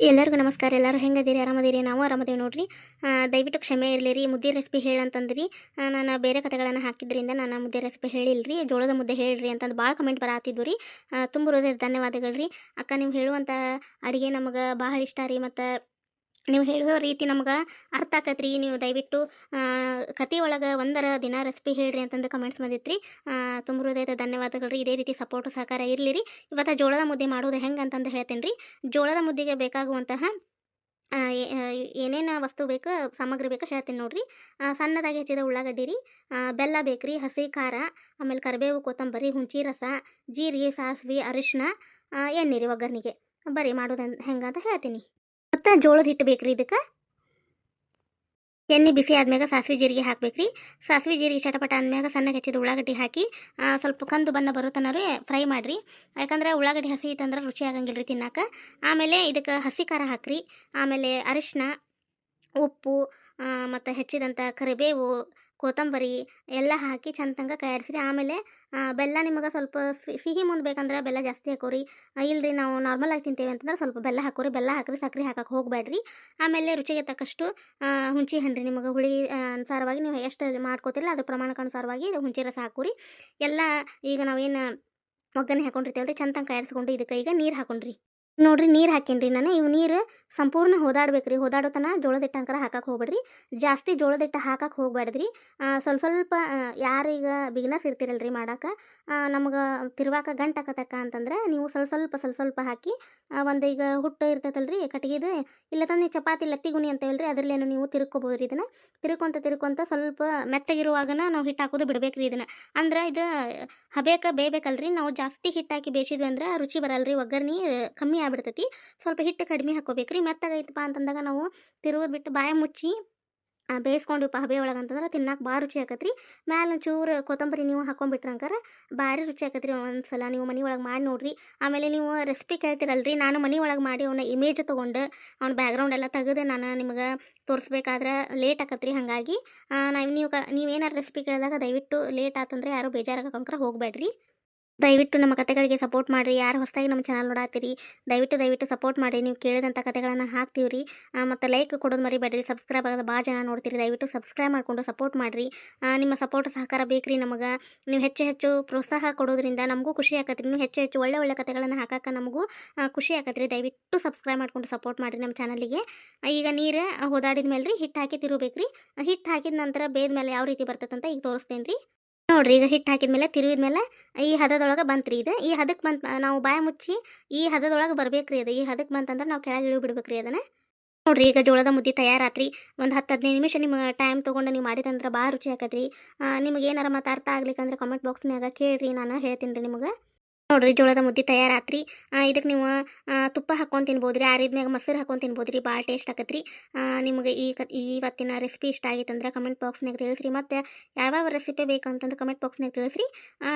ಎಲ್ಲರಿಗೂ ನಮಸ್ಕಾರ, ಎಲ್ಲರೂ ಹೆಂಗದಿರಿ? ಆರಾಮದೀರಿ? ನಾವು ಆರಾಮದೇವಿ ನೋಡ್ರಿ. ದಯವಿಟ್ಟು ಕ್ಷಮೆ ಇರಲಿ ರೀ ಮುದ್ದೆ ರೆಸಿಪಿ ಹೇಳಂತಂದ್ರಿ ನಾನು ಬೇರೆ ಕಥೆಗಳನ್ನು ಹಾಕಿದ್ರಿಂದ ನಾನು ಮುದ್ದೆ ರೆಸಿಪಿ ಹೇಳಿಲ್ರಿ. ಜೋಳದ ಮುದ್ದೆ ಹೇಳ್ರಿ ಅಂತಂದು ಭಾಳ ಕಮೆಂಟ್ ಬರತ್ತಿದ್ವು ರೀ. ತುಂಬ ಧನ್ಯವಾದಗಳು ರೀ. ಅಕ್ಕ, ನೀವು ಹೇಳುವಂಥ ಅಡುಗೆ ನಮಗೆ ಭಾಳ ಇಷ್ಟ ರೀ. ಮತ್ತು ನೀವು ಹೇಳೋ ರೀತಿ ನಮ್ಗೆ ಅರ್ಥ ಆಕತ್ರಿ. ನೀವು ದಯವಿಟ್ಟು ಕತೆ ಒಳಗೆ ಒಂದರ ದಿನ ರೆಸಿಪಿ ಹೇಳ್ರಿ ಅಂತಂದು ಕಮೆಂಟ್ಸ್ ಬಂದಿತ್ತು ತುಂಬ ಹೃದಯದ ಧನ್ಯವಾದಗಳು ರೀ ಇದೇ ರೀತಿ ಸಪೋರ್ಟ್ ಸಹಕಾರ ಇರಲಿ ರೀ ಇವತ್ತು ಜೋಳದ ಮುದ್ದೆ ಮಾಡೋದು ಹೆಂಗೆ ಅಂತಂದು ಹೇಳ್ತೇನೆ ರೀ ಜೋಳದ ಮುದ್ದೆಗೆ ಬೇಕಾಗುವಂತಹ ಏನೇನು ವಸ್ತು ಬೇಕು, ಸಾಮಗ್ರಿ ಬೇಕು ಹೇಳ್ತೀನಿ ನೋಡಿರಿ. ಸಣ್ಣದಾಗಿ ಹೆಚ್ಚಿದ ಉಳ್ಳಾಗಡ್ಡಿ ರೀ ಬೆಲ್ಲ ಬೇಕು ರೀ ಹಸಿ ಖಾರ, ಆಮೇಲೆ ಕರಿಬೇವು, ಕೊತ್ತಂಬರಿ ಹುಂಚಿ ರಸ ಜೀರಿಗೆ, ಸಾಸಿವೆ ಅರಿಶಿನ ಎಣ್ಣೆ ರೀ ಒಗ್ಗರಣೆಗೆ ಬರೀ ಮಾಡೋದು ಹೆಂಗೆ ಅಂತ ಹೇಳ್ತೀನಿ. ಮತ್ತು ಜೋಳದ ಹಿಟ್ಟು ಬೇಕ್ರಿ ಇದಕ್ಕೆ? ಎಣ್ಣೆ ಬಿಸಿ ಆದ್ಮ್ಯಾಗ ಸಾಸಿವೆ ಜೀರಿಗೆ ಹಾಕ್ಬೇಕು ರೀ ಸಾಸಿವೆ ಜೀರಿಗೆ ಚಟಪಟ ಆದ್ಮ್ಯಾಗ ಸಣ್ಣಗೆ ಹೆಚ್ಚಿದ ಉಳ್ಳಾಗಡ್ಡಿ ಹಾಕಿ ಸ್ವಲ್ಪ ಕಂದು ಬಣ್ಣ ಬರೋ ಫ್ರೈ ಮಾಡಿರಿ. ಯಾಕಂದ್ರೆ ಉಳ್ಳಾಗಡ್ಡಿ ಹಸಿ ಇತ್ತಂದ್ರೆ ರುಚಿ ಆಗಂಗಿಲ್ಲ ರೀ ಆಮೇಲೆ ಇದಕ್ಕೆ ಹಸಿ ಖಾರ ಹಾಕ್ರಿ. ಆಮೇಲೆ ಅರಿಶಿನ ಉಪ್ಪು ಮತ್ತು ಹೆಚ್ಚಿದಂಥ ಕರಿಬೇವು ಕೊತ್ತಂಬರಿ ಎಲ್ಲ ಹಾಕಿ ಚಂದಂಗ ಕೈಯಾಡಿಸ್ರಿ. ಆಮೇಲೆ ಬೆಲ್ಲ ನಿಮಗೆ ಸ್ವಲ್ಪ ಸಿಹಿ ಮುಂದೆ ಬೇಕಂದ್ರೆ ಬೆಲ್ಲ ಜಾಸ್ತಿ ಹಾಕೋರಿ. ಇಲ್ಲರಿ ನಾವು ನಾರ್ಮಲ್ ಆಗಿ ತಿಂತೇವೆ ಅಂತಂದ್ರೆ ಸ್ವಲ್ಪ ಬೆಲ್ಲ ಹಾಕೋರಿ. ಬೆಲ್ಲ ಹಾಕ್ರಿ ಸಕ್ಕರೆ ಹಾಕಕ್ಕೆ ಹೋಗಬೇಡ್ರಿ. ಆಮೇಲೆ ರುಚಿಗೆ ತಕ್ಕಷ್ಟು ಹುಂಚಿ ಹಣ್ಣು ನಿಮಗೆ ಹುಳಿ ಅನುಸಾರವಾಗಿ ನೀವು ಎಷ್ಟು ಮಾಡ್ಕೋತಿರಲ್ಲ ಅದ್ರ ಪ್ರಮಾಣಕ್ಕೆ ಅನುಸಾರವಾಗಿ ಹುಂಚಿ ರಸ ಹಾಕೋರಿ. ಎಲ್ಲ ಈಗ ನಾವೇನು ಒಗ್ಗರಣೆ ಹಾಕೊಂಡಿರ್ತೇವೆ ರೀ ತನಕ ಕಾಯಿಸ್ಕೊಂಡು ಇದಕ್ಕೆ ಈಗ ನೀರು ಹಾಕೊಂಡ್ರಿ. ನೋಡ್ರಿ ನೀರು ಹಾಕೇನ್ರಿ ನಾನು. ಇವು ನೀರು ಸಂಪೂರ್ಣ ಹೋದಾಡ್ಬೇಕು ರೀ ಹೋದಾಡೋ ತನ ಜೋಳದ ಹಿಟ್ಟು ಅಂಕರ ಹಾಕಕ್ಕೆ ಹೋಗ್ಬೇಡ್ರಿ. ಜಾಸ್ತಿ ಜೋಳದ ಹಿಟ್ಟು ಹಾಕಕ್ಕೆ ಹೋಗ್ಬೇಡ್ರಿ ಸ್ವಲ್ಪ ಸ್ವಲ್ಪ ಯಾರೀಗ ಬಿಗಿನರ್ಸ್ ಇರ್ತಿರಲ್ರಿ ಮಾಡಕ್ಕೆ ನಮಗೆ ತಿರುವಾಕ ಗಂಟು ಹಾಕತಕ್ಕ ಅಂತಂದ್ರೆ ನೀವು ಸ್ವಲ್ಪ ಸ್ವಲ್ಪ ಸ್ವಲ್ಪ ಸ್ವಲ್ಪ ಹಾಕಿ ಒಂದು ಈಗ ಹುಟ್ಟು ಇರ್ತೈತಲ್ರಿ ಕಟ್ಗಿದು ಇಲ್ಲ ತಂದು ಚಪಾತಿ ಲತ್ತಿಗುಣಿ ಅಂತೇವಲ್ರಿ ಅದರಲ್ಲೇನು ನೀವು ತಿರ್ಕೋಬೋದು ರೀ ಇದನ್ನು. ತಿರ್ಕೊಂತ ತಿರ್ಕೊಂತ ಸ್ವಲ್ಪ ಮೆತ್ತಗಿರುವಾಗನ ನಾವು ಹಿಟ್ಟು ಹಾಕೋದು ಬಿಡ್ಬೇಕು ರೀ ಇದನ್ನು. ಅಂದ್ರೆ ಇದು ಹಬೇಕ ಬೇಯಬೇಕಲ್ರಿ. ನಾವು ಜಾಸ್ತಿ ಹಿಟ್ಟು ಹಾಕಿ ಬೇಯಿಸಿದ್ವಿ ಅಂದ್ರೆ ರುಚಿ ಬರಲ್ರಿ. ಒಗ್ಗರಣೆ, ಕಮ್ಮಿ ಆಗ್ಬಿಡ್ತೈತಿ. ಸ್ವಲ್ಪ ಹಿಟ್ಟು ಕಡಿಮೆ ಹಾಕೋಬೇಕ್ರಿ ಮೆತ್ತಗೈತಪ್ಪ ಅಂತಂದಾಗ ನಾವು ತಿರುಗೋದು ಬಿಟ್ಟು ಬಾಯ ಮುಚ್ಚಿ ಬೇಯಿಸ್ಕೊಂಡಿವಪ್ಪ ಹಬೆ ಒಳಗೆ ಅಂತಂದ್ರೆ ತಿನ್ನಕ್ಕೆ ಭಾಳ ರುಚಿ ಆಕತ್ರಿ. ಮ್ಯಾಲೆ ಒಂಚೂರು ಕೊತ್ತಂಬರಿ ನೀವು ಹಾಕೊಂಡ್ಬಿಟ್ರಂಕಾರ ಭಾರಿ ರುಚಿ ಆಕತ್ರಿ ಒಂದ್ಸಲ ನೀವು ಮನೆ ಒಳಗೆ ಮಾಡಿ ನೋಡಿರಿ. ಆಮೇಲೆ ನೀವು ರೆಸಿಪಿ ಕೇಳ್ತಿರಲ್ರಿ. ನಾನು ಮನೆ ಒಳಗೆ ಮಾಡಿ ಅವನ ಇಮೇಜ್ ತೊಗೊಂಡು, ಅವ್ನ ಬ್ಯಾಕ್ಗ್ರೌಂಡ್ ಎಲ್ಲ ತೆಗೆದು ನಾನು ನಿಮಗೆ ತೋರಿಸ್ಬೇಕಾದ್ರೆ ಲೇಟ್ ಆಕತ್ರಿ ಹಾಗಾಗಿ. ನಾವು ನೀವು ಕ, ನೀವೇನಾರು ರೆಸಿಪಿ ಕೇಳಿದಾಗ ದಯವಿಟ್ಟು ಲೇಟ್ ಆತಂದ್ರೆ ಯಾರು ಬೇಜಾರಾಗಂಕ್ರ ಹೋಗಬೇಡ್ರಿ ದಯವಿಟ್ಟು ನಮ್ಮ ಕತೆಗಳಿಗೆ ಸಪೋರ್ಟ್ ಮಾಡಿರಿ. ಯಾರು ಹೊಸದಾಗಿ ನಮ್ಮ ಚಾನಲ್ ನೋಡಾತೀರಿ, ದಯವಿಟ್ಟು ದಯವಿಟ್ಟು ಸಪೋರ್ಟ್ ಮಾಡಿ ನೀವು ಕೇಳಿದಂಥ ಕತೆಗಳನ್ನು ಹಾಕ್ತೀವಿ ರೀ ಮತ್ತು ಲೈಕ್ ಕೊಡೋದು ಮರಿಬೇಡ್ರಿ. ಸಬ್ಸ್ಕ್ರೈಬ್ ಆಗೋದು ಭಾಳ ಜನ ನೋಡ್ತೀರಿ. ದಯವಿಟ್ಟು ಸಬ್ಸ್ಕ್ರೈಬ್ ಮಾಡಿಕೊಂಡು ಸಪೋರ್ಟ್ ಮಾಡಿರಿ. ನಿಮ್ಮ ಸಪೋರ್ಟ್ ಸಹಕಾರ ಬೇಕ್ರಿ ನಮಗೆ. ನೀವು ಹೆಚ್ಚು ಹೆಚ್ಚು ಪ್ರೋತ್ಸಾಹ ಕೊಡೋದ್ರಿಂದ ನಮಗೂ ಖುಷಿ ಆಕತ್ರಿ. ನೀವು ಹೆಚ್ಚು ಹೆಚ್ಚು ಒಳ್ಳೆ ಒಳ್ಳೆ ಕತೆಗಳನ್ನು ಹಾಕಕ್ಕೆ ನಮಗೂ ಖುಷಿ ಆಕತ್ರಿ. ದಯವಿಟ್ಟು ಸಬ್ಸ್ಕ್ರೈಬ್ ಮಾಡ್ಕೊಂಡು ಸಪೋರ್ಟ್ ಮಾಡಿರಿ ನಮ್ಮ ಚಾನಲಿಗೆ ಈಗ ನೀರು ಓದಾಡಿದ ಮೇಲೆ ರೀ ಹಿಟ್ಟು ಹಾಕಿ ತಿರುಬೇಕ್ರಿ ಹಿಟ್ಟು ಹಾಕಿದ ನಂತರ ಬೇದ ಮೇಲೆ ಯಾವ ರೀತಿ ಬರ್ತದಂತ ಈಗ ತೋರಿಸ್ತೇನೆ ರೀ ನೋಡ್ರಿ, ಈಗ ಹಿಟ್ಟು ಹಾಕಿದ್ಮೇಲೆ ತಿರುವಿದ್ಮೇಲೆ ಈ ಹದದೊಳಗೆ ಬಂತ್ರಿ ಇದು. ಈ ಹದಕ್ಕೆ ಬಂತ, ನಾವು ಬಾಯ ಮುಚ್ಚಿ ಈ ಹದದೊಳಗೆ ಬರ್ಬೇಕ್ರಿ ಅದು ಈ ಹದಕ್ಕೆ ಬಂತಂದ್ರೆ ನಾವು ಕೆಳಗೆ ಇಳಿ ಬಿಡ್ಬೇಕ್ರಿ ಅದನ್ನ. ನೋಡ್ರಿ, ಈಗ ಜೋಳದ ಮುದ್ದೆ ತಯಾರಾತ್ರಿ. ಒಂದು ಹತ್ತು ಹದಿನೈದು ನಿಮಿಷ ನಿಮ್ಮ ಟೈಮ್ ತೊಗೊಂಡು ನೀವು ಮಾಡಿದಂದ್ರೆ ಭಾಳ ರುಚಿ ಹಾಕತ್ರಿ ನಿಮಗೆ ಏನಾರ ಮತ್ತೆ ಅರ್ಥ ಆಗ್ಲಿಕ್ಕಂದ್ರೆ ಕಾಮೆಂಟ್ ಬಾಕ್ಸ್ನಾಗ ಕೇಳ್ರಿ, ನಾನು ಹೇಳ್ತೀನಿ ರೀ ನಿಮಗೆ. ನೋಡ್ರಿ ಜೋಳದ ಮುದ್ದೆ ತಯಾರಾತ್ರಿ. ಇದಕ್ಕೆ ನೀವು ತುಪ್ಪ ಹಾಕೊಂಡು ತಿನ್ಬೋದು ರೀ ಆರಿದ್ಮ್ಯಾಗ ಮೊಸರು ಹಾಕೊಂಡು ತಿನ್ಬೋದು ರೀ ಭಾಳ ಟೇಸ್ಟ್ ಆಕತ್ರಿ. ನಿಮಗೆ ಈ ಕ ಇವತ್ತಿನ ರೆಸಿಪಿ ಇಷ್ಟ ಆಗಿತ್ತಂದ್ರೆ ಕಮೆಂಟ್ ಬಾಕ್ಸ್ನಾಗ ತಿಳಿಸ್ರಿ. ಮತ್ತು ಯಾವ್ಯಾವ ರೆಸಿಪಿ ಬೇಕಂತಂದು ಕಮೆಂಟ್ ಬಾಕ್ಸ್ನಾಗ ತಿಳಿಸ್ರಿ.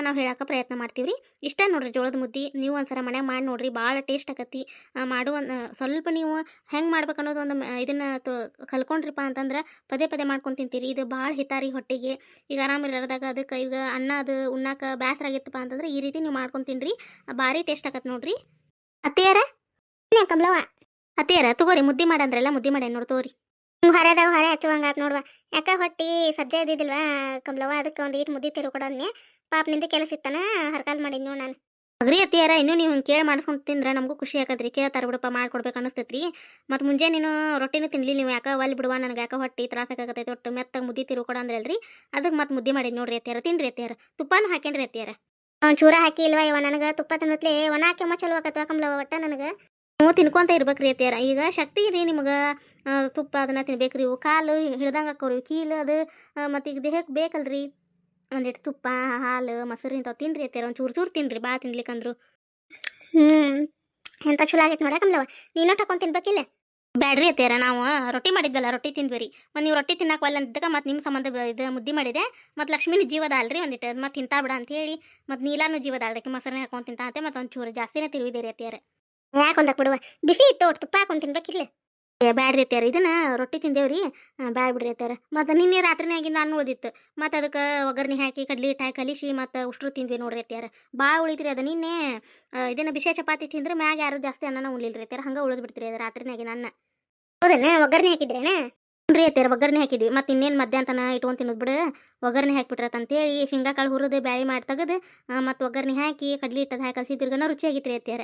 ನಾವು ಹೇಳೋಕೆ ಪ್ರಯತ್ನ ಮಾಡ್ತೀವಿ ರೀ ಇಷ್ಟ ನೋಡ್ರಿ ಜೋಳದ ಮುದ್ದೆ ನೀವು ಒಂದ್ಸಲ ಮನ್ಯಾಗ ಮಾಡಿ ನೋಡ್ರಿ ಭಾಳ ಟೇಸ್ಟ್ ಆಕತಿ ಆ, ಮಾಡುವ ಸ್ವಲ್ಪ ನೀವು ಹೆಂಗೆ ಮಾಡ್ಬೇಕು ಅನ್ನೋದು ಒಂದು ಇದನ್ನು ಕಲ್ಕೊಂಡ್ರಿಪ್ಪ ಅಂತಂದ್ರೆ ಪದೇ ಪದೇ ಮಾಡ್ಕೊಂಡು ತಿಂತೀರಿ. ಇದು ಭಾಳ ಹಿತಾರಿ ಹೊಟ್ಟೆಗೆ. ಈಗ ಆರಾಮಿಲ್ಲದಾಗ ಅದಕ್ಕೆ ಈಗ ಅನ್ನ ಅದು ಉಣ್ಣಾಕ ಬೇಸರ ಅಂತಂದ್ರೆ ಈ ರೀತಿ ನೀವು ಮಾಡ್ಕೊಂಡು ಭಾರಿ ಟೇಸ್ಟ್ ಆಕತ್ ನೋಡ್ರಿ. ಅತ್ತಿಯಾರ? ಕಮಲವ ಅತ್ತಿಯಾರ, ತಗೋರಿ ಮುದ್ದೆ ಮಾಡಂದ್ರಲ್ಲ ಮುದ್ದೆ ಮಾಡಿ ನೋಡಿ ತಗೋರಿ. ಹೊರದಾಗ ಹೊರ ಹಚ್ಚುವಂಗಾತ್ ನೋಡ್ವಾ. ಯಾಕ ಹೊಟ್ಟಿ ಸಜ್ಜೆ ಇದ್ದಿದ್ದಿಲ್ವಾ ಕಮಲವ ಅದಕ್ಕೆ ಒಂದು ಈಟ್ ಮುದ್ದೆ ತಿರು ಕೊಡೋದ್ನೆ ಪಾಪ ನಿಂದ ಕೆಲಸ ಇತ್ತಾನ ಮಾಡಿದ್ ನೋಡ್ ನಾನು. ಅಗ್ರಿ ಅತ್ತಿಯಾರ, ಇನ್ನೂ ನೀವು ಹಿಂಗೆ ಕೇಳಿ ಮಾಡಿಸ್ಕೊಂಡು ತಿಂದ್ರೆ ನಮಗೂ ಖುಷಿ ಆಕತ್ರಿ. ಕೇಳ್ತಾರ ಬಿಡಪ್ಪ, ಮಾಡ್ಕೊಡ್ಬೇಕು ಅನಿಸ್ತೈತ್ರಿ. ಮತ್ತು ಮುಂಜಾನೆ ನೀನು ರೊಟ್ಟಿನೂ ತಿನ್ಲಿ ನೀವು ಯಾಕೆ ಒಲ್ಲಿ ಬಿಡುವ? ನನಗೆ ಯಾಕೆ ಹೊಟ್ಟಿ ತ್ರಾಸಾಗತೈತೆ ಒಟ್ಟು ಮೆತ್ತಗೆ ಮುದ್ದೆ ತಿರು ಕೊಡ ಅಂದ್ರಲ್ರಿ. ಅದಕ್ಕೆ ಮತ್ತೆ ಮುದ್ದೆ ಮಾಡಿದ್ ನೋಡ್ರಿ ಅತ್ತಿಯಾರ, ತಿನ್ರಿ ಅತ್ತಿಯಾರ. ತುಪ್ಪನೂ ಹಾಕೇನ್ರಿ ಅತ್ತಿಯಾರ. ಚೂರ ಹಾಕಿ ಇಲ್ವಾ ಇವ ನನಗೆ? ತುಪ್ಪ ತಿನ್ನತ್ಲೆ ಒಣ ಕೆಮ್ಮ ಚಲೋ ಆಕತ್ವ ಕಮ್ಲವ ಒಟ್ಟ ನನಗೆ? ನೀವು ತಿನ್ಕೊಂತ ಇರ್ಬೇಕ್ರಿ ಅತ್ತಿಯಾರ. ಈಗ ಶಕ್ತಿ ರೀ ನಿಮಗೆ. ತುಪ್ಪ ಅದನ್ನ ತಿನ್ಬೇಕ್ರಿ ಇವು. ಕಾಲು ಹಿಡ್ದಂಗೆ ಹಾಕೋರಿ. ಕೀಲು ಅದು ಮತ್ತು ಈಗ ದೇಹಕ್ಕೆ ಬೇಕಲ್ರಿ. ಒಂದಿಟ್ಟು ತುಪ್ಪ, ಹಾಲು, ಮೊಸರು ಇಂಥವು ತಿನ್ರಿ ಅತ್ತಿಯಾರ. ಒಂದು ಚೂರು ಚೂರು ತಿನ್ರಿ ಭಾಳ ತಿನ್ಲಿಕ್ಕಂದ್ರು. ಹ್ಞೂ ಎಂಥ ಚಲೋ ಆಗೈತೆ ನೋಡ ಕಮಲವ ನೀನು ತಕೊಂಡು ತಿನ್ಬೇಕಿಲ್ಲ? ಬ್ಯಾಡ್ರಿ ಅತ್ತೀರ ನಾವು ರೊಟ್ಟಿ ಮಾಡಿದ್ವಲ್ಲ, ರೊಟ್ಟಿ ತಿಂದ್ವಿ ರೀ ಮತ್ತು ನೀವು ರೊಟ್ಟಿ ತಿನ್ನಕ್ಕೆ ಒಲ್ಲ ಅಂದಾಗ ಮತ್ತು ನಿಮ್ಮ ಸಂಬಂಧ ಇದು ಮುದ್ದೆ ಮಾಡಿದೆ. ಮತ್ತು ಲಕ್ಷ್ಮಿನ ಜೀವದ ಅಲ್ರಿ ಒಂದಿಟ್ಟು ಮತ್ತು ತಿಂತಾ ಬಿಡ ಅಂತ ಹೇಳಿ ಮತ್ತು ನೀಲಾನು ಜೀವದ ಅಲ್ರಿ ಮೊಸರನ್ನ ಹಾಕೊಂಡು ತಿಂತಾ ಅಂತೆ ಮತ್ತು ಒಂದು ಚೂರು ಜಾಸ್ತಿನೇ ತಿರುವಿದೆ ರೀ ಅತ್ತೀರ ಯಾಕೆ ಒಂದಕ್ಕೆ ಬಿಡುವ? ಬಿಸಿ ಇತ್ತು ಒಟ್ಟು ತುಪ್ಪ ಹಾಕೊಂಡು ತಿನ್ಬೇಕಿಲ್ಲ ಏ ಬ್ಯಾಡ್ರಿ ಅತ್ತಾರ ಇದನ್ನ ರೊಟ್ಟಿ ತಿಂದೇವ್ರಿ. ಬ್ಯಾಡ್ ಬಿಡ್ರಿ ಅತ್ಯಾರ ಮತ್ತು ನಿನ್ನೆ ರಾತ್ರಿನಾಗಿಂದ ಅನ್ನ ಉಳ್ದಿತ್ತು ಮತ್ತು ಅದಕ್ಕೆ ಒಗ್ಗರಣೆ ಹಾಕಿ ಕಡ್ಲಿ ಹಿಟ್ಟು ಹಾಕಿ ಕಲಿಸಿ ಮತ್ತು ಉಷ್ಟ್ರು ತಿಂದ್ವಿ ನೋಡ್ರಿ ಅತ್ಯಾರ ಭಾಳ ಉಳಿತ್ರಿ ಅದು ನಿನ್ನೆ. ಇದನ್ನ ಬಿಸಿ ಚಪಾತಿ ತಿಂದ್ರೆ ಮ್ಯಾಗ ಯಾರು ಜಾಸ್ತಿ ಅನ್ನನ ಉಳಿಲ್ರಿ ಅತ್ತಾರ ಹಂಗೆ ಉಳಿದು ಬಿಡ್ತೀರಿ ಅದು ರಾತ್ರಿನಾಗಿನ ಅನ್ನ. ಹೌದನ್ನ ಒಗ್ಗರಣೆ ಹಾಕಿದ್ರೇನ? ರೀ ಅತ್ತಾರ ಒಗ್ಗರಣೆ ಹಾಕಿದ್ವಿ. ಮತ್ತು ಇನ್ನೇನು ಮಧ್ಯಾಹ್ನ ಇಟ್ಕೊಂಡು ತಿನ್ನೋದು ಬಿಡು. ಒಗ್ಗರಣೆ ಹಾಕ್ಬಿಟ್ರತ್ ಅಂತೇಳಿ ಶೇಂಗಾ ಕಾಳು ಹುರಿದು ಬ್ಯಾಳಿ ಮಾಡಿ ತೆಗೆದು ಮತ್ತು ಒಗ್ಗರಣೆ ಹಾಕಿ ಕಡ್ಲಿ ಹಿಟ್ಟದ ಹಾಕಿ ಕಲಸಿದ್ರಗನ ರುಚಿಯಾಗಿತ್ತು ರೀ ಅತ್ಯಾರ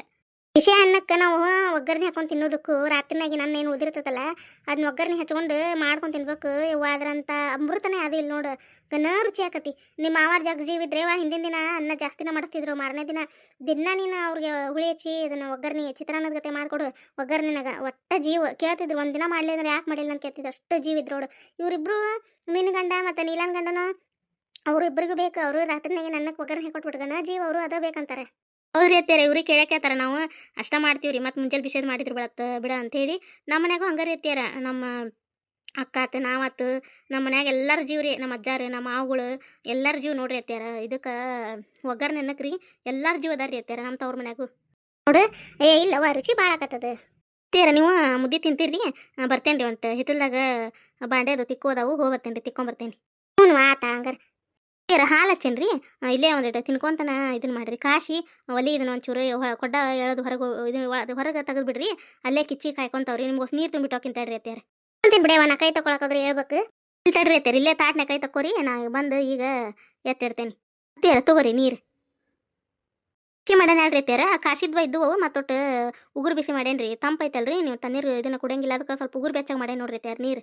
ವಿಷಯ ಅನ್ನಕ್ಕೆ ನಾವು ಒಗ್ಗರಣೆ ಹಾಕೊಂಡು ತಿನ್ನೋದಕ್ಕೂ ರಾತ್ರಿನಾಗಿ ನನ್ನ ಏನು ಉದಿರ್ತದಲ್ಲ ಅದನ್ನ ಒಗ್ಗರಣೆ ಹಚ್ಕೊಂಡು ಮಾಡ್ಕೊಂಡು ತಿನ್ಬೇಕು. ಇವ ಅದ್ರಂತ ಅಮೃತನೇ ಅದು ಇಲ್ಲಿ ನೋಡು. ಗನ ರುಚಿ ಆಕತಿ. ನಿಮ್ಮ ಮಾವಾರ ಜಗ್ ಜೀವಿದ್ರೆ ವಾ ಹಿಂದಿನ ದಿನ ಅನ್ನ ಜಾಸ್ತಿನ ಮಾಡ್ತಿದ್ರು ಮಾರನೇ ದಿನ ದಿನ ನೀನು ಅವ್ರಿಗೆ ಹುಳಿ ಹಚ್ಚಿ ಇದನ್ನ ಒಗ್ಗರಣೆ, ಚಿತ್ರಾನ್ನದ ಗತೆ ಮಾಡಿಕೊಡು. ಒಗ್ಗರಣೆನಾಗ ಒಟ್ಟ ಜೀವ ಕೇಳ್ತಿದ್ರು. ಒಂದಿನ ಮಾಡಲಿ ಅಂದ್ರೆ ಯಾಕೆ ಮಾಡಿಲ್ಲ ಅಂತ ಕೇಳ್ತಿದ್ರು. ಅಷ್ಟು ಜೀವ ನೋಡು. ಇವರಿಬ್ರು ಮೀನು ಗಂಡ ಮತ್ತು ನೀಲನ್ ಗಂಡನ ಅವರಿಬ್ಬರಿಗೂ ಬೇಕು. ಅವರು ರಾತ್ರಿನಾಗೆ ನನ್ನಕ್ಕೆ ಒಗ್ಗರಣೆ ಕೊಟ್ಬಿಟ್ಗನ ಜೀವ ಅವರು ಅದ ಬೇಕಂತಾರೆ. ಹೌದ್ರಿ ಅತ್ಯಾರ ಇವ್ರಿಗೆ ಕೇಳಕ್ಯಾತಾರ ನಾವು ಅಷ್ಟ ಮಾಡ್ತೀವ್ರಿ ಮತ್ತೆ ಮುಂಜಾನೆ ಬಿಸಿದ್ ಮಾಡಿದ್ರು ಬಿಡತ್ತ ಬಿಡ ಅಂತೇಳಿ ನಮ್ಮ ಮನ್ಯಾಗೂ ಹಂಗಾರಿ ಅತ್ಯಾರ ನಮ್ಮ ಅಕ್ಕ ಆತು ನಾವಾತು ನಮ್ಮ ಮನ್ಯಾಗ ಎಲ್ಲರ ಜೀವ ರೀ ನಮ್ಮ ಅಜ್ಜಾರು ನಮ್ಮ ಮಾವುಗಳು ಎಲ್ಲರ ಜೀವ ನೋಡ್ರಿ ಅತ್ಯಾರ ಇದಕ್ಕೆ ಒಗ್ಗರ್ ನೆನಕ್ರಿ ಎಲ್ಲರ ಜೀವ ಅದಾರ ರೀ ಅತ್ಯಾರ ನಮ್ಮ ತವ್ರ ಮನ್ಯಾಗು. ನೋಡು ಏ ಇಲ್ಲವ ರುಚಿ ಭಾಳ ಆಕತ್ತದ. ಅತ್ಯಾರ ನೀವು ಮುದ್ದೆ ತಿಂತೀರಿ ಬರ್ತೇನೆ ರೀ ಒಂಟು ಹಿತ್ತಲ್ದಾಗ ಬಾಂಡೆ ಅದು ತಿಕ್ಕೋದಾವು ಹೋಗಿ ಬರ್ತೇನೆ ರೀ ತಿಕ್ಕೊಂಬರ್ತೇನೆ ಹ್ಞೂ ಆತ ಹಂಗಾರ. ಏರ ಹಾಲು ಹಚ್ಚೇನ್ರಿ? ಇಲ್ಲೇ ಒಂದಿಟ್ಟು ತಿನ್ಕೊಂತನ ಇದನ್ನ ಮಾಡ್ರಿ. ಕಾಶಿ ಒಲಿ ಇದನ್ನ ಒಂಚೂರು ಕೊಡ್ಡ ಎಳೆದು ಹೊರಗೆ ಇದು ಹೊರಗೆ ತೆಗೆದು ಬಿಡ್ರಿ ಅಲ್ಲೇ ಕಿಚ್ಚಿ ಕಾಯ್ಕೊಂತಾವ್ರಿ. ನಿಮ್ಗೆ ನೀರು ತುಂಬಿಟ್ಟು ಹೋಗಿಂತ ತಡ್ರಿ ಅತ್ಯಾರ ಅಂತೀನಿ ಬಿಡವ ನಾ ಕೈ ತಗೊಳಕಾದ್ರೆ ಹೇಳ್ಬೇಕು. ಇಲ್ಲಿ ತಡ್ರಿ ಅತ್ಯಾರ ಇಲ್ಲೇ ತಾಟ್ನ ಕೈ ತಕ್ಕೋರಿ. ನಾ ಬಂದು ಈಗ ಎತ್ತಿಡ್ತೇನೆ. ಅತ್ಯಾರ ತಗೋರಿ ನೀರು. ಬಿಸಿ ಮಾಡ್ಯಾನ ಹೇಳ್ರಿ ಅತ್ಯಾರ ಕಾಶಿದ್ವ ಇದ್ದವು ಮತ್ತೊಟ್ಟು ಉಗುರು ಬಿಸಿ ಮಾಡೇನ್ರಿ ತಂಪೈತಲ್ರಿ ನೀವು ತಣ್ಣೀರು ಇದನ್ನ ಕುಡಿಯಂಗಿಲ್ಲ. ಅದಕ್ಕೆ ಸ್ವಲ್ಪ ಉಗುರು ಬೆಚ್ಚಗೆ ಮಾಡೇನಿ ನೋಡ್ರಿ ಅತ್ಯಾರ ನೀರು.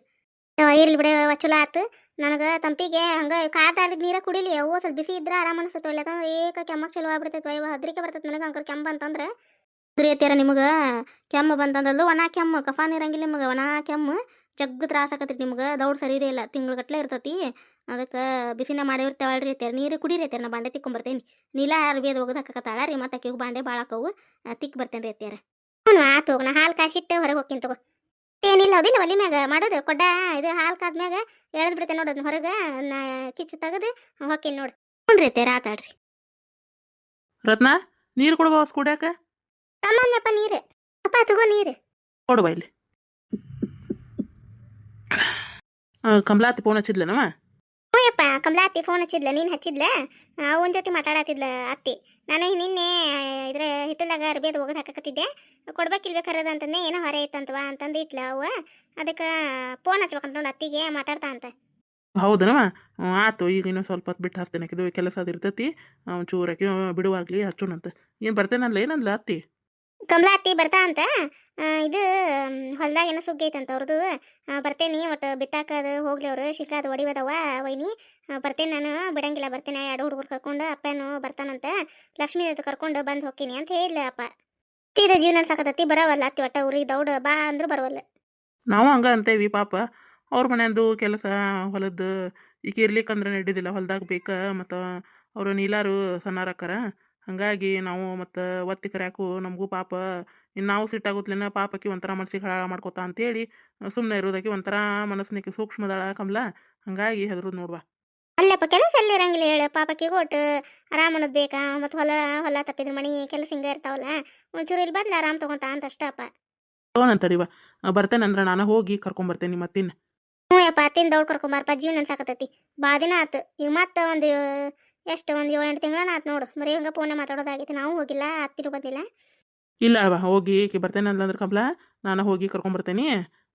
ಇರ್ಲಿ ಬಿಡ ಚಲೋ ಆತು. ನನಗೆ ತಂಪಿಗೆ ಹಂಗೆ ಕಾದಾರಿದ ನೀರ ಕುಡಿಲಿ. ಅವು ಸ್ವಲ್ಪ ಬಿಸಿ ಇದ್ರೆ ಆರಾಮ ಅನಿಸ್ತೈತೆ ಒಳ್ಳೆ. ಯಾಕಂದ್ರೆ ಏಕ ಕೆಮ್ಮಕ್ಕೆ ಚಲೋ ಆಗ್ಬಿಡ್ತೈತೆ ಅಯ್ಯೋ ಹದ್ರಿಕೆ ಬರ್ತೈತೆ ನನಗೆ ಅಂಕರ್ ಕೆಮ್ಮ ಬಂತಂದ್ರೆ. ಅತ್ಯಾರ ನಿಮಗೆ ಕೆಮ್ಮು ಬಂತಂದಲ್ಲು ಒಣ ಕೆಮ್ಮು ಕಫಾನ ಇರಂಗಿಲ್ಲ ನಿಮಗೆ, ಒಣ ಕೆಮ್ಮು. ಜಗ್ಗ ತ್ರಾಸ ಆಕತ್ರಿ ನಿಮ್ಗೆ, ದೌಡ್ ಸರಿ ಇದೆ ಇಲ್ಲ ತಿಂಗ್ಳುಗಟ್ಲೆ ಇರ್ತತಿ. ಅದಕ್ಕೆ ಬಿಸಿನ ಮಾಡಿರ್ತೇವಳ್ರಿ ಇರ್ತಾರೆ ನೀರು ಕುಡಿರೈತೆ ನಾ ಬಾಂಡೆ ತಿಕ್ಕೊಂಬರ್ತೇನೆ. ನೀಲ ಅರ್ಬಿ ಅದು ಒಗದು ಹಾಕತ್ತಾಳ ರೀ ಮತ್ತೆ ಆಕೆಗೆ ಬಾಂಡೆ ಭಾಳ ಆಕವು ತಿಕ್ ಬರ್ತೇನೆ ರೀ ಇರ್ತೇವೆ ಹ್ಞೂ, ಆತು ನಾ ಹಾಲು ಕಾಸಿಟ್ಟು ಹೊರಗೆ ಹೋಗ್ತೀನಿ ತಗೋ. ಏನಿಲ್ಲ ಅದೇನು ಒಲೆ ಮ್ಯಾಗ ಮಾಡೋದು ಕೊಡ್ಡ ಇದು ಹಾಲು ಕಾದ್ಮ್ಯಾಗ ಎಳ್ದು ಬಿಡ್ತೇನೆ ನೋಡು ಅದನ್ನ ಹೊರಗೆ ನಾ ಕಿಚ್ಚು ತೆಗೆದು ಹೋಗ್ತೀನಿ ನೋಡಿ. ಹ್ಞೂ ರೀ ಅತ್ಯಾರ ಆತಾಡ್ರಿ ರತ್ನ ನೀರು ಕೊಡುವ ಕುಡ್ಯಾಕ? ತಮ್ಮನ್ನಪ್ಪ ನೀರು. ಅಪ್ಪ ತಗೋ ನೀರು. ಕೊಡುವ ಇಲ್ಲಿ. ಕಮಲಾತಿ ಫೋನ್ ಹಚ್ಚಿದ್ಲೇನವ? ಹ್ಞೂಯಪ್ಪ ಅತ್ತಿ ಫೋನ್ ಹಚ್ಚಿದ್ಲ, ನೀನು ಹಚ್ಚಿದ್ಲ? ಅವನ ಜೊತೆ ಮಾತಾಡತ್ತಿದ್ಲ ಅತ್ತಿ. ನಾನು ನಿನ್ನೆ, ಇದ್ರ ಹಿತ್ತಲಾಗ ಅರ್ಬಿ ಅದು ಒಗದು ಹಾಕಕತ್ತಿದ್ದೆ. ಕೊಡ್ಬೇಕಿಲ್ಬೇಕಾರದ ಅಂತಂದೆ, ಏನೋ ಹೊರೆ ಇತ್ತಂತವ ಅಂತಂದು ಇಟ್ಲ ಅವ ಅದಕ್ಕೆ ಫೋನ್ ಹಚ್ಬೇಕಂತ ಅತ್ತಿಗೆ, ಮಾತಾಡ್ತಾ ಅಂತ. ಹೌದನವ? ಆತು, ಈಗ ಇನ್ನೂ ಸ್ವಲ್ಪ ಹೊತ್ತು ಬಿಟ್ಟು ಹಚ್ತೇನೆ ಇದು ಕೆಲಸ ಅದು ಇರ್ತೈತಿ. ಚೂರಕ್ಕೆ ಬಿಡುವಾಗ್ಲಿ ಹಚ್ಚೋಣಂತ. ಏನು ಬರ್ತೇನಲ್ಲ, ಏನಂದ್ಲ ಅತ್ತಿ? ಕಮಲಾ ಅತ್ತಿ ಬರ್ತಾ ಅಂತ. ಇದು ಹೊಲ್ದಾಗ ಏನೋ ಸುಗ್ಗಿ ಐತಂತ ಅವ್ರದ್ದು ಬರ್ತೇನೆ, ಒಟ್ಟು ಬಿತ್ತಾಕದು ಹೋಗ್ಲಿ ಅವರು ಶಿಕ್ಕಾದ ಹೊಡಿಬೋದವ ವೈನಿ. ಬರ್ತೇನೆ ನಾನು, ಬಿಡಂಗಿಲ್ಲ, ಬರ್ತೇನೆ. ಎರಡು ಹುಡುಗರು ಕರ್ಕೊಂಡು ಅಪ್ಪನೂ ಬರ್ತಾನಂತ. ಲಕ್ಷ್ಮೀ ಕರ್ಕೊಂಡು ಬಂದು ಹೋಗ್ತೀನಿ ಅಂತ ಹೇಳಿಲ್ಲ ಅಪ್ಪ. ಇದು ಜೀವನ ಸಾಕತತ್ತಿ ಬರವಲ್ಲ, ಅತ್ತಿ ಒಟ್ಟ ಊರಿಗೆ ದೌಡ ಬಾ ಅಂದ್ರೂ ಬರವಲ್ಲ. ನಾವು ಹಂಗ ಅಂತೇವಿ ಪಾಪ. ಅವ್ರ ಮನೆಯಂದು ಕೆಲಸ ಹೊಲದ್ದು ಈಗ ಇರ್ಲಿಕ್ಕಂದ್ರೆ ನಡೀದಿಲ್ಲ ಹೊಲ್ದಾಗ ಬೇಕಾ ಮತ್ತು ಅವರು ನೀಲಾರು ಸಣ್ಣಾರಕ್ಕಾರ ಹಾಗಾಗಿ ನಾವು ಮತ್ತೆ ಒತ್ತಿ ಕರ್ಯಾಕು ನಮಗೂ ಪಾಪ ಇನ್ನು ನಾವು ಸಿಟ್ಟಾಗುತ್ತಲೇನ ಪಾಪಕ್ಕೆ ಒಂಥರ ಮನಸ್ಸಿಗೆ ಹಾಳು ಮಾಡ್ಕೋತಾ ಅಂತೇಳಿ ಸುಮ್ಮನೆ ಇರೋದಕ್ಕೆ ಒಂಥರ ಮನಸ್ಸಿನಕ್ಕೆ ಸೂಕ್ಷ್ಮದಳ ಕಮಲ ಹಂಗಾಗಿ ಹೆದರೋದು ನೋಡ್ವಾ. ಅಲ್ಲಪ್ಪ ಕೆಲಸ ಎಲ್ಲ ಇರಂಗಿಲ್ಲ ಹೇಳು ಪಾಪಕ್ಕೆ ಕೊಟ್ಟು ಆರಾಮ್ ಅನ್ನೋದು ಬೇಕಾ? ಮತ್ತೆ ಹೊಲ ಹೊಲ ತಪ್ಪಿದ್ರೆ ಮಣಿ ಕೆಲಸ ಹಿಂಗ ಇರ್ತಾವಲ್ಲ ಒಂಚೂರು ಇಲ್ಲಿ ಬಂದ್ರೆ ಆರಾಮ್ ತಗೊಂತ ಅಂತ ಅಷ್ಟಪ್ಪ. ತಗೋಣಂತಡಿವ ಬರ್ತೇನೆ ಅಂದ್ರೆ ನಾನು ಹೋಗಿ ಕರ್ಕೊಂಬರ್ತೇನೆ ಮತ್ತಿನ್ನ ಹ್ಞೂ ಅಪ್ಪ ಅತ್ತಿನ ದೌಡ್ ಕರ್ಕೊಂಬಾರಪ್ಪ ಜೀವನ ಸಾಕತೈತಿ. ಭಾಳ ದಿನ ಆತು. ಈಗ ಮತ್ತೆ ಒಂದು ಎಷ್ಟು? ಒಂದು ಏಳು ಎಂಟು ತಿಂಗಳ ಆತು ನೋಡು. ಬರೀ ಹಂಗೆ ಫೋನೇ ಮಾತಾಡೋದಾಗೈತೆ. ನಾವು ಹೋಗಿಲ್ಲ ಅತ್ತಿನೂ ಬಂದಿಲ್ಲ. ಇಲ್ಲ ಅಲ್ವಾ ಹೋಗಿ ಈಕಿ ಬರ್ತೇನೆ ಅಂದ್ರೆ ಕಮಲ ನಾನು ಹೋಗಿ ಕರ್ಕೊಂಬರ್ತೇನೆ.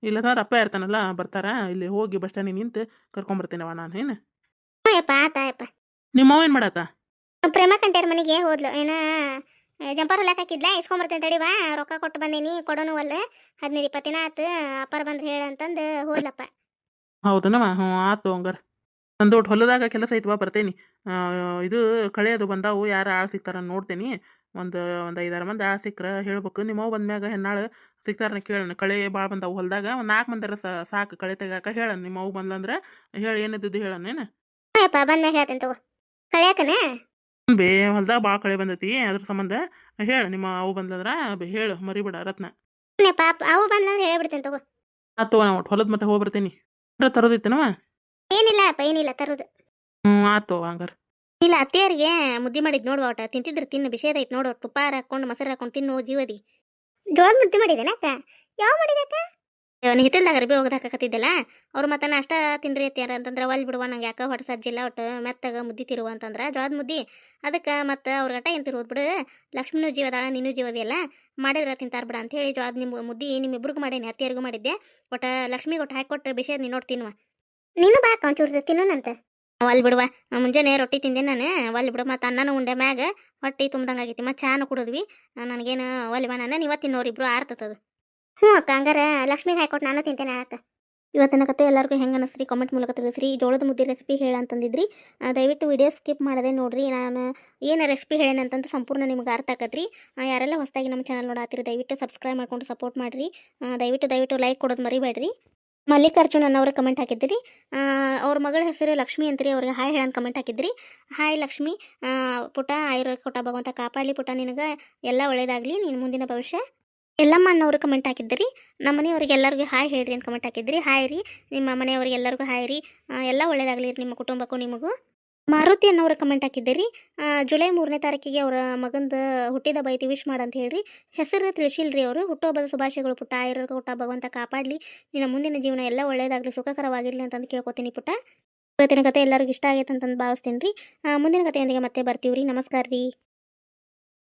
ಇಲ್ಲದಾರ ಅಪ್ಪ ಇರ್ತಾನಲ್ಲ ಬರ್ತಾರ. ಇಲ್ಲಿ ಹೋಗಿ ಬಸ್ ಸ್ಟ್ಯಾಂಡಿಗೆ ನಿಂತು ಕರ್ಕೊಂಬರ್ತೇನವ ನಾನು ಏನು? ಹ್ಞೂ ಯಪ್ಪ ನಿಮ್ಮ ನಿಮ್ಮವ ಏನು ಮಾಡತ್ತ ಪ್ರೇಮ ಕಂಟೇರ್ ಮನೆಗೆ ಹೋದ್ಲು. ಏನ ಜಂಪರ್ ಹೊಲಕ್ಕೆ ಹಾಕಿದ್ಲ? ಇಸ್ಕೊಂಬರ್ತೇನೆ ತಡಿವಾ ರೊಕ್ಕ ಕೊಟ್ಟು ಬಂದೇನಿ ಕೊಡೋನು ಅಲ್ಲ ಹದಿನೈದು ಇಪ್ಪತ್ತು ದಿನ ಆತು. ಅಪ್ಪಾರ ಬಂದ್ರೆ ಹೇಳಂತಂದು ಹೋದ್ಲಪ್ಪ. ಹೌದನವ? ಹ್ಞೂ ಆತು ಹಂಗಾರ. ಒಂದು ಒಟ್ಟು ಹೊಲದಾಗ ಕೆಲಸ ಐತವ ಬರ್ತೇನೆ. ಇದು ಕಳೆ ಅದು ಬಂದಾವು ಯಾರು ಆಳು ಸಿಗ್ತಾರ ನೋಡ್ತೇನೆ. ಒಂದು ಒಂದು ಐದಾರು ಮಂದಿ ಆಳು ಸಿಕ್ಕ್ರ ಹೇಳ್ಬೇಕು. ನಿಮ್ಮವ್ ಬಂದ್ಮ್ಯಾಗ ಹೆಣ್ಣಾಳು ಸಿಗ್ತಾರನ್ನ ಕೇಳೋಣ ಕಳೆ ಭಾಳ ಬಂದಾವು ಹೊಲದಾಗ. ಒಂದು ನಾಲ್ಕು ಮಂದಿರ ಸಾಕು ಕಳೆ ತೆಗಾಕ ಹೇಳಣ. ನಿಮ್ಮವ್ ಬಂದ್ಲಂದ್ರೆ ಹೇಳಿ ಏನಿದ್ದು ಹೇಳಣ ಬಂದ್ಮ್ಯಾಗ ಹೇಳ್ತೇನೆ ತಗೋ. ಕಳ್ಯಾಕನ ಬೇ ಹೊಲ್ದಾಗ ಭಾಳ ಕಳೆ ಬಂದೈತಿ ಅದ್ರ ಸಂಬಂಧ ಹೇಳು. ನಿಮ್ಮ ಅವು ಬಂದ್ಲಂದ್ರ ಬೇ ಹೇಳು. ಮರಿಬಿಡ ರತ್ನ. ಅವು ಬಂದ್ರೆ ಹೇಳ್ಬಿಡ್ತೇನೆ ತಗೋ. ಆತು ಒಟ್ಟು ಹೊಲದ ಮತ್ತೆ ಹೋಗಿ ಬರ್ತೀನಿ. ತರೋದಿತ್ತನವ ಏನಿಲ್ಲ ಏನಿಲ್ಲ ತರೋದು. ಹ್ಞೂ ಆತು ಹಂಗಾರ. ಇಲ್ಲ ಅತ್ತೆಯರಿಗೆ ಮುದ್ದೆ ಮಾಡಿದ್ ನೋಡುವ ಅವಟ. ತಿಂತಿದ್ರೆ ತಿನ್ನು ಬಿಷೇದ ಐತೆ ನೋಡು ತುಪ್ಪ ಹಾಕೊಂಡು ಮೊಸರು ಹಾಕೊಂಡು ತಿನ್ನು ಜೀವದಿ. ಜೋಳ ಮುದ್ದೆ ಮಾಡಿದೇನ ಅಕ್ಕ? ಯಾವ ಮಾಡಿದಕ್ಕ ನಿಹಿತಿಲ್ದಾಗ ಅರ್ಬಿ ಹೋಗದಾಕತ್ತಿದ್ದಲ್ಲ ಅವ್ರ ಮತ್ತೆ ನಾಷ್ಟ ತಿಂದ್ರಿ ಅತ್ಯಾರ ಅಂತಂದ್ರೆ ಒಲ್ ಬಿಡುವ ನಂಗೆ ಯಾಕೆ ಹೊಟ್ಟೆ ಸಜ್ಜಿಲ್ಲ ಒಟ್ಟು ಮೆತ್ತಗ ಮುದ್ದಿ ತಿರುವ ಅಂತಂದ್ರೆ ಜೋಳದ ಮುದ್ದಿ. ಅದಕ್ಕೆ ಮತ್ತೆ ಅವ್ರ ಗಟ್ಟ ಏನು ತಿರುವುದು ಬಿಡು. ಲಕ್ಷ್ಮಿನೂ ಜೀವದಾಳ ನೀನು ಜೀವದಿಯಲ್ಲ ಮಾಡಿದ್ರೆ ತಿಂತಾರ ಬಿಡ ಅಂತ ಹೇಳಿ ಜೋಳದ ನಿಮ್ಮ ಮುದ್ದಿ ನಿಮ್ಮಿಬ್ರಿಗೂ ಮಾಡೇನಿ ಅತ್ತಿಯರಿಗೂ ಮಾಡಿದ್ದೆ. ಒಟ್ಟು ಲಕ್ಷ್ಮಿಗೆ ಒಟ್ಟು ಹಾಕೊಟ್ಟು ಬಿಸಿ ನೀನು ನೋಡ್ ತಿನ್ನುವ. ನೀನು ಬಾ ಒಂಚೂರು ತಿನ್ನೋಣಂತೆ. ಅಲ್ಲಿ ಬಿಡುವ. ಮುಂಜಾನೆ ರೊಟ್ಟಿ ತಿಂದೆ ನಾನು. ಒಲ್ ಬಿಡು. ಮತ್ತು ಅನ್ನನೂ ಉಂಡೆ ಮ್ಯಾಗ ಹೊಟ್ಟೆ ತುಂಬ್ದಂಗೆ ಆಗೈತಿ. ಮತ್ತು ಚಾನು ಕುಡಿದ್ವಿ. ನನಗೇನು ಒಲಿವ ನಾನು. ನೀವ ತಿನ್ನೋರಿಬ್ರು ಆರ್ತತದು ಹ್ಞೂ ಅಕ್ಕ ಹಂಗಾರೆ ಲಕ್ಷ್ಮಿಗೆ ಹಾಕೊಟ್ಟು ನಾನು ತಿಂತೇನೆ ಅಕ್ಕ ಇವತ್ತಿನ ಕತೆ ಎಲ್ಲರಿಗೂ ಹೆಂಗೆ ಅನಿಸ್ರಿ ಕಾಮೆಂಟ್ ಮೂಲಕ ತಿಳಿಸ್ರಿ. ಜೋಳದ ಮುದ್ದೆ ರೆಸಿಪಿ ಹೇಳ ಅಂತಂದಿದ್ರಿ. ಆ, ದಯವಿಟ್ಟು ವಿಡಿಯೋ ಸ್ಕಿಪ್ ಮಾಡದೆ ನೋಡ್ರಿ. ನಾನು ಏನು ರೆಸಿಪಿ ಹೇಳೇನೆ ಅಂತಂತ ಸಂಪೂರ್ಣ ನಿಮ್ಗೆ ಅರ್ಥ ಆಕತ್ರಿ ಯಾರೆಲ್ಲ ಹೊಸದಾಗಿ ನಮ್ಮ ಚಾನಲ್ ನೋಡಾತಿರಿ ದಯವಿಟ್ಟು ಸಬ್ಸ್ಕ್ರೈಬ್ ಮಾಡ್ಕೊಂಡು ಸಪೋರ್ಟ್ ಮಾಡಿರಿ. ದಯವಿಟ್ಟು ದಯವಿಟ್ಟು ಲೈಕ್ ಕೊಡೋದು ಮರಿಬೇಡ್ರಿ. ಮಲ್ಲಿಕಾರ್ಜುನ್ ಅನ್ನೋರು ಕಮೆಂಟ್ ಹಾಕಿದ್ರಿ ಅವ್ರ ಮಗಳ ಹೆಸರು ಲಕ್ಷ್ಮಿ ಅಂತೀರಿ, ಅವ್ರಿಗೆ ಹಾಯ್ ಹೇಳಂತ ಕಮೆಂಟ್ ಹಾಕಿದ್ರಿ ಹಾಯ್ ಲಕ್ಷ್ಮಿ ಪುಟ, ಆಯುರ್ವೇದ ಕೊಟ್ಟ ಭಗವಂತ ಕಾಪಾಡಲಿ ಪುಟ, ನಿನಗೆ ಎಲ್ಲ ಒಳ್ಳೇದಾಗಲಿ, ನೀನು ಮುಂದಿನ ಭವಿಷ್ಯ. ಎಲ್ಲಮ್ಮ ಅನ್ನೋರು ಕಮೆಂಟ್ ಹಾಕಿದ್ರಿ ನಮ್ಮ ಮನೆಯವ್ರಿಗೆ ಎಲ್ಲರಿಗೂ ಹಾಯ್ ಹೇಳ್ರಿ ಅಂತ ಕಮೆಂಟ್ ಹಾಕಿದ್ರಿ ಹಾಯ್ ರೀ, ನಿಮ್ಮ ಮನೆಯವ್ರಿಗೆ ಎಲ್ಲರಿಗೂ ಹಾಯ್ ರೀ. ಎಲ್ಲ ಒಳ್ಳೇದಾಗಲಿ ನಿಮ್ಮ ಕುಟುಂಬಕ್ಕೂ, ನಿಮಗೂ. ಮಾರುತಿ ಅನ್ನೋರ ಕಮೆಂಟ್ ಹಾಕಿದ್ದೀರಿ. ಆ, ಜುಲೈ ಮೂರನೇ ತಾರೀಕಿಗೆ ಅವರ ಮಗಂದ ಹುಟ್ಟಿದ ಬೈತಿ ವಿಶ್ ಮಾಡಂತ ಹೇಳಿರಿ. ಹೆಸರು ತಿಳಿಸಿಲ್ರಿ ಅವರು. ಹುಟ್ಟುಹಬ್ಬದ ಶುಭಾಶಯಗಳು ಪುಟ್ಟ ಆಯುರ್ವೇದ ಹುಟ್ಟ ಭಗವಂತ ಕಾಪಾಡಲಿ. ನಿನ್ನ ಮುಂದಿನ ಜೀವನ ಎಲ್ಲ ಒಳ್ಳೆಯದಾಗಲಿ ಸುಖಕರವಾಗಿರಲಿ ಅಂತಂದು ಕೇಳ್ಕೊತೀನಿ ಪುಟ್ಟ. ಇವತ್ತಿನ ಕತೆ ಎಲ್ಲರಿಗೂ ಇಷ್ಟ ಆಗೈತೆ ಅಂತಂದು ಭಾವಿಸ್ತೀನಿ ರೀ. ಮುಂದಿನ ಕಥೆಯೊಂದಿಗೆ ಮತ್ತೆ ಬರ್ತೀವಿ ರೀ ನಮಸ್ಕಾರ ರೀ.